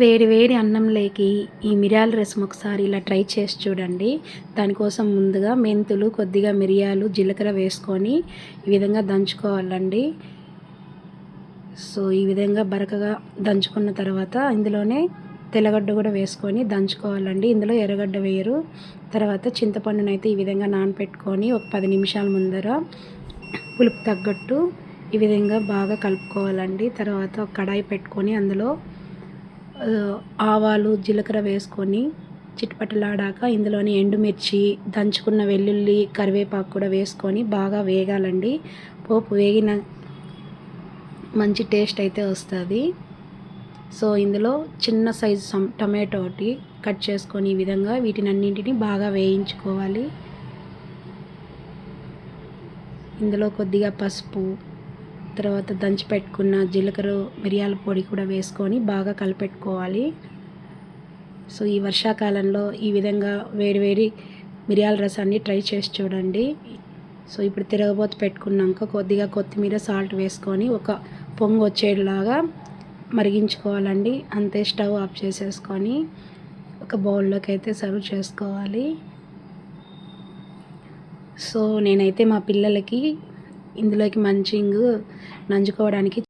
వేడి వేడి అన్నంలోకి ఈ మిరియాల రసం ఒకసారి ఇలా ట్రై చేసి చూడండి. దానికోసం ముందుగా మెంతులు కొద్దిగా మిరియాలు జీలకర్ర వేసుకొని ఈ విధంగా దంచుకోవాలండి. సో ఈ విధంగా బరకగా దంచుకున్న తర్వాత ఇందులోనే తెల్లగడ్డ కూడా వేసుకొని దంచుకోవాలండి. ఇందులో ఎర్రగడ్డ వేయరు. తర్వాత చింతపండునైతే ఈ విధంగా నానపెట్టుకొని ఒక పది నిమిషాల ముందర పులుపు తగ్గట్టు ఈ విధంగా బాగా కలుపుకోవాలండి. తర్వాత ఒక కడాయి పెట్టుకొని అందులో ఆవాలు జీలకర్ర వేసుకొని చిటపటలాడాక ఇందులోని ఎండుమిర్చి దంచుకున్న వెల్లుల్లి కరివేపాకు కూడా వేసుకొని బాగా వేగాలండి. పోపు వేగిన మంచి టేస్ట్ అయితే వస్తుంది. సో ఇందులో చిన్న సైజు సమ్ టమాటో ఒకటి కట్ చేసుకొని ఈ విధంగా వీటిని అన్నింటినీ బాగా వేయించుకోవాలి. ఇందులో కొద్దిగా పసుపు తర్వాత దంచి పెట్టుకున్న జీలకర్ర మిరియాల పొడి కూడా వేసుకొని బాగా కలిపెట్టుకోవాలి. సో ఈ వర్షాకాలంలో ఈ విధంగా వేడివేడి మిరియాల రసాన్ని ట్రై చేసి చూడండి. సో ఇప్పుడు తిరగబోత పెట్టుకున్నాక కొద్దిగా కొత్తిమీర సాల్ట్ వేసుకొని ఒక పొంగు వచ్చేలాగా మరిగించుకోవాలండి. అంతే స్టవ్ ఆఫ్ చేసేసుకొని ఒక బౌల్లోకి అయితే సర్వ్ చేసుకోవాలి. సో నేనైతే మా పిల్లలకి ఇందులోకి మంచింగ్ నంజుకోవడానికి